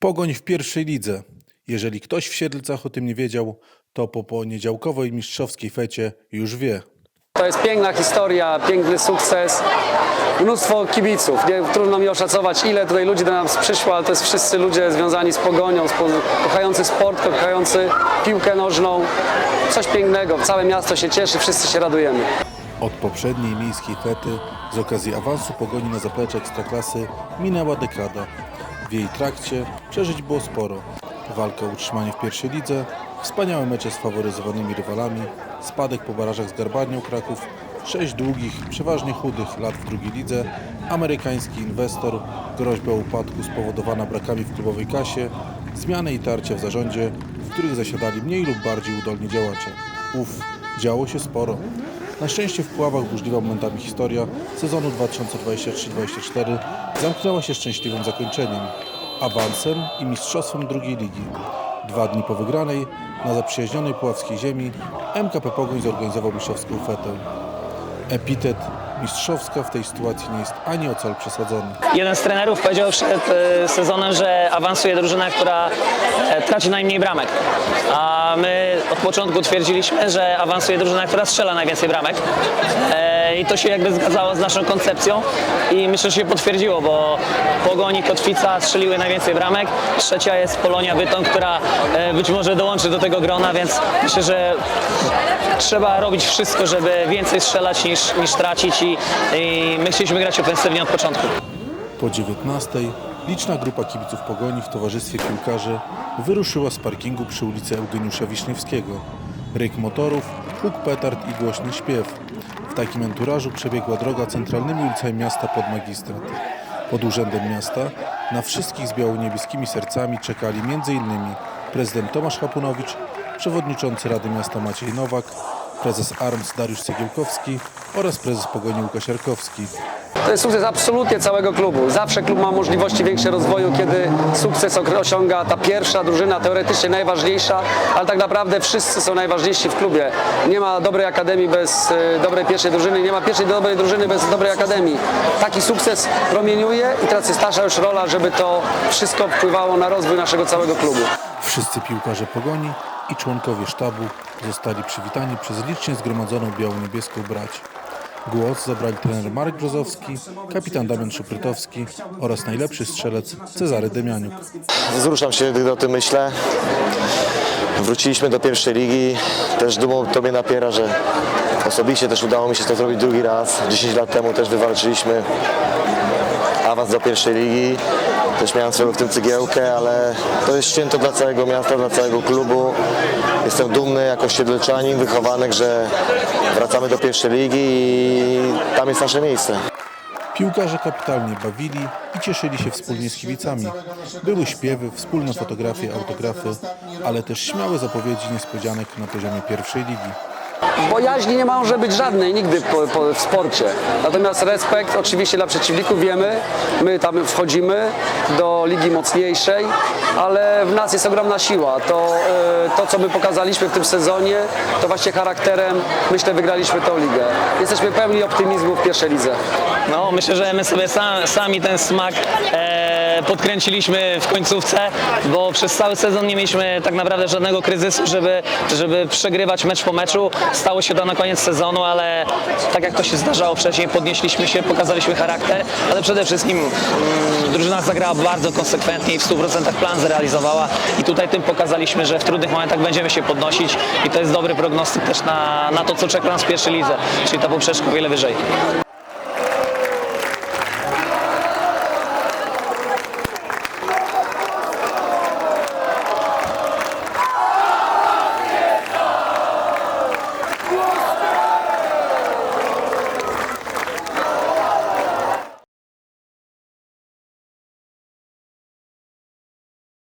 Pogoń w pierwszej lidze. Jeżeli ktoś w Siedlcach o tym nie wiedział, to po poniedziałkowej mistrzowskiej fecie już wie. To jest piękna historia, piękny sukces. Mnóstwo kibiców. Nie, trudno mi oszacować, ile tutaj ludzi do nas przyszło, ale to jest wszyscy ludzie związani z pogonią, z, po- kochający sport, kochający piłkę nożną. Coś pięknego. Całe miasto się cieszy, wszyscy się radujemy. Od poprzedniej miejskiej fety z okazji awansu pogoni na zaplecze Ekstraklasy minęła dekada. W jej trakcie przeżyć było sporo. Walka o utrzymanie w pierwszej lidze, wspaniałe mecze z faworyzowanymi rywalami, spadek po barażach z Garbarnią Kraków, sześć długich, przeważnie chudych lat w drugiej lidze, amerykański inwestor, groźba upadku spowodowana brakami w klubowej kasie, zmiany i tarcia w zarządzie, w których zasiadali mniej lub bardziej udolni działacze. Uf, działo się sporo. Na szczęście w Puławach burzliwa momentami historia sezonu 2023-2024 zamknęła się szczęśliwym zakończeniem, awansem i mistrzostwem drugiej ligi. Dwa dni po wygranej, na zaprzyjaźnionej puławskiej ziemi, MKP Pogoń zorganizował mistrzowską fetę. Epitet mistrzowska w tej sytuacji nie jest ani o cal przesadzony. Jeden z trenerów powiedział przed e, sezonem, że awansuje drużyna, która e, traci najmniej bramek. A my od początku twierdziliśmy, że awansuje drużyna, która strzela najwięcej bramek. I to się jakby zgadzało z naszą koncepcją i myślę, że się potwierdziło, bo Pogoń i Kotwica strzeliły najwięcej bramek. Trzecia jest Polonia Bytom, która e, być może dołączy do tego grona, więc myślę, że trzeba robić wszystko, żeby więcej strzelać niż, niż tracić i, i my chcieliśmy grać ofensywnie od początku. Po 19 liczna grupa kibiców Pogoni w towarzystwie piłkarzy wyruszyła z parkingu przy ulicy Eugeniusza Wiśniewskiego. Ryk motorów, huk petard i głośny śpiew. W takim enturażu przebiegła droga centralnymi ulicami miasta pod magistrat. Pod urzędem miasta na wszystkich z biało-niebieskimi sercami czekali m.in. prezydent Tomasz Hapunowicz, przewodniczący Rady Miasta Maciej Nowak, prezes ARMS Dariusz Cegiełkowski oraz prezes Pogoni Łukasz Jarkowski. To jest sukces absolutnie całego klubu. Zawsze klub ma możliwości większego rozwoju, kiedy sukces osiąga ta pierwsza drużyna, teoretycznie najważniejsza, ale tak naprawdę wszyscy są najważniejsi w klubie. Nie ma dobrej akademii bez e, dobrej pierwszej drużyny, nie ma pierwszej dobrej drużyny bez dobrej akademii. Taki sukces promieniuje i teraz jest nasza już rola, żeby to wszystko wpływało na rozwój naszego całego klubu. Wszyscy piłkarze Pogoni i członkowie sztabu zostali przywitani przez licznie zgromadzoną biało-niebieską brać. Głos zabrali trener Marek Brzozowski, kapitan Damian Szuprytowski oraz najlepszy strzelec Cezary Demianiuk. Wzruszam się, gdy o tym myślę. Wróciliśmy do pierwszej ligi. Też dumą to mnie napiera, że osobiście też udało mi się to zrobić drugi raz. 10 lat temu też wywalczyliśmy awans do pierwszej ligi. Też miałem swoją w tym cygiełkę, ale to jest święto dla całego miasta, dla całego klubu. Jestem dumny jako siedlczanin, wychowanek, że wracamy do pierwszej ligi i tam jest nasze miejsce. Piłkarze kapitalnie bawili i cieszyli się wspólnie z kibicami. Były śpiewy, wspólne fotografie, autografy, ale też śmiałe zapowiedzi niespodzianek na poziomie pierwszej ligi. Bojaźni nie może być żadnej nigdy po, po, w sporcie. Natomiast respekt oczywiście dla przeciwników wiemy. My tam wchodzimy do ligi mocniejszej, ale w nas jest ogromna siła. To, e, to co my pokazaliśmy w tym sezonie, to właśnie charakterem myślę wygraliśmy tą ligę. Jesteśmy pełni optymizmu w pierwszej lidze. No, myślę, że my sobie sam, sami ten smak e, podkręciliśmy w końcówce, bo przez cały sezon nie mieliśmy tak naprawdę żadnego kryzysu, żeby, żeby przegrywać mecz po meczu. Stało się to na koniec sezonu, ale tak jak to się zdarzało wcześniej, podnieśliśmy się, pokazaliśmy charakter, ale przede wszystkim mm, drużyna zagrała bardzo konsekwentnie i w 100% plan zrealizowała i tutaj tym pokazaliśmy, że w trudnych momentach będziemy się podnosić i to jest dobry prognostyk też na, na to, co czeka nas w pierwszej lidze, czyli ta poprzeczka o wiele wyżej.